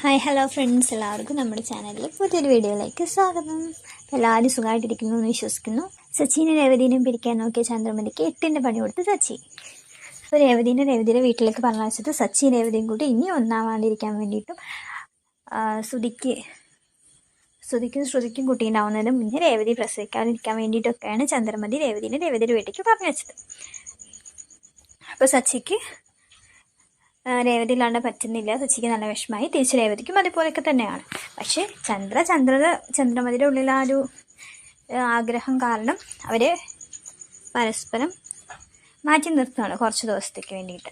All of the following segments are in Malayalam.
ഹായ് ഹലോ ഫ്രണ്ട്സ് എല്ലാവർക്കും നമ്മുടെ ചാനലിൽ പുതിയൊരു വീഡിയോയിലേക്ക് സ്വാഗതം. എല്ലാവരും സുഖമായിട്ടിരിക്കുന്നു എന്ന് വിശ്വസിക്കുന്നു. സച്ചിനെ രേവതിനെയും പിരിക്കാൻ നോക്കിയ ചന്ദ്രമതിക്ക് എട്ടിന്റെ പണി കൊടുത്ത് സച്ചി. അപ്പോൾ രേവതിനെ രേവതിയുടെ വീട്ടിലേക്ക് പറഞ്ഞു വെച്ചത് സച്ചി രേവതിയും കൂടി ഇനി ഒന്നാവാണ്ടിരിക്കാൻ വേണ്ടിയിട്ടും ശ്രുതിക്ക് ശ്രുതിക്കും ശ്രുതിക്കും കുട്ടിയുണ്ടാവുന്നതിന് മുന്നേ രേവതി പ്രസവിക്കാതിരിക്കാൻ വേണ്ടിയിട്ടൊക്കെയാണ് ചന്ദ്രമതി രേവതിനെ രേവതിയുടെ വീട്ടിലേക്ക് പറഞ്ഞു വെച്ചത്. അപ്പോൾ സച്ചിക്ക് ആ, രേവതി ഇല്ലാണ്ട് പറ്റുന്നില്ല. സച്ചിക്ക് നല്ല വിഷമമായി. തിരിച്ച് രേവതിക്കും അതുപോലെയൊക്കെ തന്നെയാണ്. പക്ഷേ ചന്ദ്ര ചന്ദ്ര ചന്ദ്രമതിയുടെ ഉള്ളിൽ ആ ഒരു ആഗ്രഹം കാരണം അവർ പരസ്പരം മാറ്റി നിർത്തുകയാണ് കുറച്ച് ദിവസത്തേക്ക് വേണ്ടിയിട്ട്.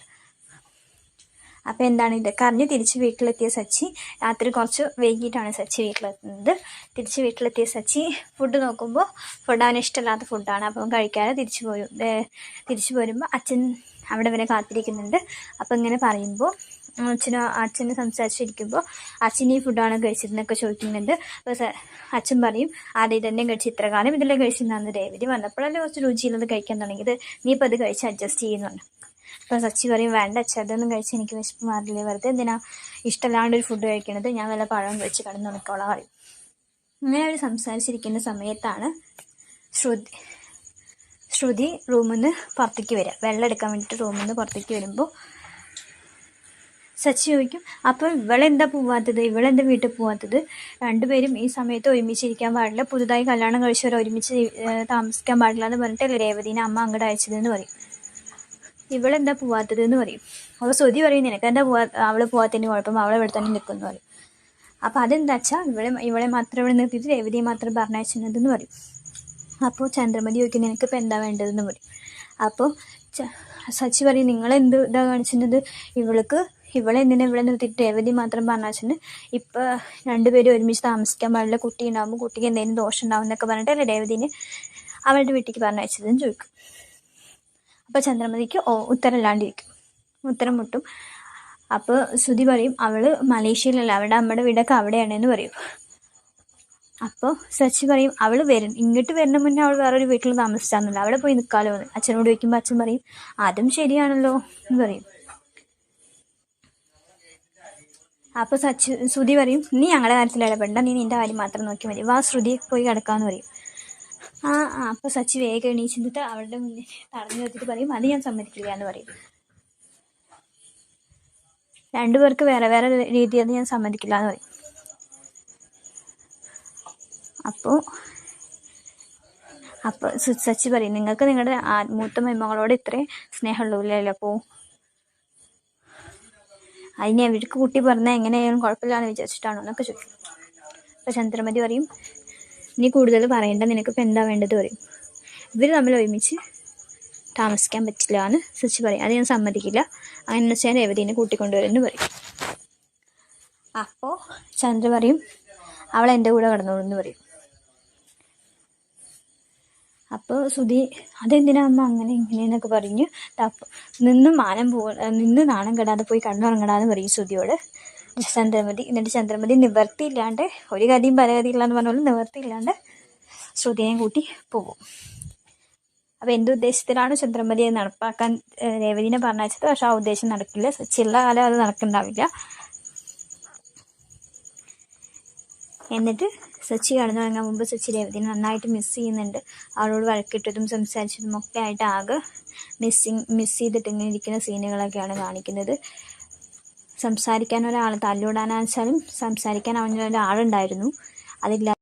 അപ്പോൾ എന്താണ് ഇതൊക്കെ അറിഞ്ഞ് തിരിച്ച് വീട്ടിലെത്തിയ സച്ചി രാത്രി കുറച്ച് വൈകിട്ടാണ് സച്ചി വീട്ടിലെത്തുന്നത്. തിരിച്ച് വീട്ടിലെത്തിയ സച്ചി ഫുഡ് നോക്കുമ്പോൾ ഫുഡ് അവന് ഇഷ്ടമില്ലാത്ത ഫുഡാണ് അപ്പം കഴിക്കാതെ തിരിച്ചു പോരും തിരിച്ചു പോരുമ്പോൾ അച്ഛൻ അവിടെ വരെ കാത്തിരിക്കുന്നുണ്ട്. അപ്പം ഇങ്ങനെ പറയുമ്പോൾ അച്ഛനോ അച്ഛനെ സംസാരിച്ചിരിക്കുമ്പോൾ അച്ഛൻ ഈ ഫുഡാണ് കഴിച്ചതെന്നൊക്കെ ചോദിക്കുന്നുണ്ട്. അപ്പോൾ അച്ഛൻ പറയും ആദ്യം തന്നെ കഴിച്ച് ഇത്ര കാലം ഇതിലെ കഴിച്ചിരുന്നു രേവതി വന്നപ്പോഴല്ലേ കുറച്ച് രുചിയുള്ളത് കഴിക്കാൻ തുടങ്ങിയത്. നീ ഇപ്പോൾ അത് കഴിച്ച് അഡ്ജസ്റ്റ് ചെയ്യുന്നുണ്ട്. അപ്പോൾ സച്ചി പറയും വേണ്ട അച്ഛ അതൊന്നും കഴിച്ച് എനിക്ക് വിശപ്പ് മാറില്ല? വെറുതെ എന്തിനാ ഇഷ്ടമല്ലാണ്ട് ഒരു ഫുഡ് കഴിക്കണത്? ഞാൻ വല്ല പഴം കഴിച്ച് കടന്നു നിൽക്കോളാം പറയും. അങ്ങനെ അവർ സംസാരിച്ചിരിക്കുന്ന സമയത്താണ് ശ്രുതി ശ്രുതി റൂമിൽ നിന്ന് പുറത്തേക്ക് വരിക വെള്ളം എടുക്കാൻ വേണ്ടിയിട്ട് റൂമിൽ നിന്ന് പുറത്തേക്ക് വരുമ്പോൾ സച്ചി ചോദിക്കും അപ്പോൾ ഇവളെന്താ പോവാത്തത്? ഇവളെന്താ വീട്ടിൽ പോവാത്തത്? രണ്ടുപേരും ഈ സമയത്ത് ഒരുമിച്ചിരിക്കാൻ പാടില്ല. പുതുതായി കല്യാണം കഴിച്ചവർ ഒരുമിച്ച് താമസിക്കാൻ പാടില്ല എന്ന് പറഞ്ഞിട്ടല്ലേ രേവതിനെ അമ്മ അങ്ങോട്ട് അയച്ചതെന്ന് പറയും. ഇവളെന്താ പോവാത്തത് എന്ന് പറയും. അവൾ ശ്രുതി പറയും നിനക്ക് എന്താ പോവാ അവൾ പോവാത്തതിന് കുഴപ്പം അവളെ ഇവിടെ തന്നെ നിൽക്കുന്നു പറയും. അപ്പോൾ അതെന്താ വെച്ചാൽ ഇവളെ ഇവളെ മാത്രം ഇവിടെ നിർത്തിയിട്ട് രേവതിയെ മാത്രം പറഞ്ഞയച്ചിരുന്നതെന്ന് പറയും. അപ്പോൾ ചന്ദ്രമതി ചോദിക്കും നിനക്കിപ്പോൾ എന്താ വേണ്ടതെന്ന് പറയും. അപ്പോൾ സച്ചി പറയും നിങ്ങളെന്ത് ഇതാ കാണിച്ചിരുന്നത്? ഇവൾക്ക് ഇവളെ എന്തിനാ ഇവിടെ നിർത്തിയിട്ട് രേവതി മാത്രം പറഞ്ഞാച്ചിന് ഇപ്പം രണ്ടുപേരും ഒരുമിച്ച് താമസിക്കാൻ പാടില്ല കുട്ടി ഉണ്ടാകുമ്പോൾ കുട്ടിക്ക് എന്തെങ്കിലും ദോഷം ഉണ്ടാവും എന്നൊക്കെ പറഞ്ഞിട്ടല്ലേ രേവതിനെ അവളുടെ വീട്ടിലേക്ക് പറഞ്ഞയച്ചതെന്ന് ചോദിക്കും. അപ്പോൾ ചന്ദ്രമതിക്ക് ഉത്തരമില്ലാണ്ടിരിക്കും. ഉത്തരം മുട്ടും അപ്പോൾ ശ്രുതി പറയും അവൾ മലേഷ്യയിലല്ല അവളുടെ നമ്മുടെ വീടൊക്കെ അവിടെയാണെന്ന് പറയും. അപ്പോൾ സച്ചി പറയും അവൾ വരും. ഇങ്ങോട്ട് വരുന്ന മുന്നേ അവൾ വേറൊരു വീട്ടിൽ താമസിച്ചാന്നല്ലോ അവിടെ പോയി നിൽക്കാലോ എന്ന്. അച്ഛനോട് ചോദിക്കുമ്പോൾ അച്ഛൻ പറയും അതും ശരിയാണല്ലോ എന്ന് പറയും. അപ്പോൾ സച്ചി ശ്രുതി പറയും നീ ഞങ്ങളുടെ കാര്യത്തിൽ ഇടപെടണ്ട. നീ നിന്റെ കാര്യം മാത്രം നോക്കി മതി. വാ ശ്രുതി പോയി കിടക്കാന്ന് പറയും. ആ ആ അപ്പോൾ സച്ചി വേഗം എണീച്ചിട്ട് അവളുടെ മുന്നിൽ തടഞ്ഞു നിർത്തിയിട്ട് പറയും അത് ഞാൻ സമ്മതിക്കില്ല എന്ന് പറയും രണ്ടുപേർക്ക് വേറെ വേറെ രീതിയത് ഞാൻ സമ്മതിക്കില്ല എന്ന് പറയും അപ്പോൾ അപ്പോൾ സച്ചി പറയും നിങ്ങൾക്ക് നിങ്ങളുടെ ആത്മൂത്ത മൂത്ത മരുമകളോട് ഇത്രയും സ്നേഹമുള്ളൂല്ലോ അപ്പോൾ അതിനെ അവർക്ക് കുട്ടി പറഞ്ഞാൽ എങ്ങനെയായാലും കുഴപ്പമില്ലാന്ന് വിചാരിച്ചിട്ടാണോ? എന്നൊക്കെ ചോദിക്കും. അപ്പോൾ ചന്ദ്രമതി പറയും നീ കൂടുതൽ പറയണ്ട നിനക്കിപ്പോൾ എന്താ വേണ്ടത് പറയും. ഇവർ തമ്മിൽ ഒരുമിച്ച് താമസിക്കാൻ പറ്റില്ല എന്ന് സച്ചി പറയും. അത് ഞാൻ സമ്മതിക്കില്ല. അങ്ങനെ വെച്ചാൽ രേവതിനെ കൂട്ടിക്കൊണ്ടുവരുമെന്ന് പറയും. അപ്പോൾ ചന്ദ്ര പറയും അവൾ എന്റെ കൂടെ കടന്നോളൂ എന്ന് പറയും. അപ്പോൾ സുധി അതെന്തിനാ അമ്മ അങ്ങനെ ഇങ്ങനെയെന്നൊക്കെ പറഞ്ഞ് നിന്ന് മാനം പോ നിന്ന് നാണം കെടാതെ പോയി കണ്ണുറങ്ങടാന്ന് പറയും സുധിയോട്. ചന്ദ്രമതി എന്നിട്ട് ചന്ദ്രമതി നിവർത്തിയില്ലാണ്ട് ഒരു കഥയും പരഗതിയില്ലാന്ന് പറഞ്ഞ പോലെ നിവർത്തിയില്ലാണ്ട് ശ്രുതിയെ കൂട്ടി പോകും അപ്പോൾ എന്ത് ഉദ്ദേശത്തിലാണ് ചന്ദ്രമതി അത് നടപ്പാക്കാൻ രേവതിനെ പറഞ്ഞയച്ചത്. പക്ഷെ ആ ഉദ്ദേശം നടക്കില്ല. ചില്ല കാലം അത് നടക്കുന്നുണ്ടാവില്ല. എന്നിട്ട് സച്ചി കടന്നു തുടങ്ങാൻ മുമ്പ് സച്ചി രേവതിനെ നന്നായിട്ട് മിസ് ചെയ്യുന്നുണ്ട്. അവളോട് വഴക്കിട്ടതും സംസാരിച്ചതും ഒക്കെ ആയിട്ട് ആകെ മിസ്സിങ് മിസ് ചെയ്തിട്ട് ഇങ്ങനെ ഇരിക്കുന്ന സീനുകളൊക്കെയാണ് കാണിക്കുന്നത്. സംസാരിക്കാൻ ഒരാൾ തല്ലിവിടാനാണെച്ചാലും സംസാരിക്കാൻ അവനൊരാളുണ്ടായിരുന്നു അതില്ല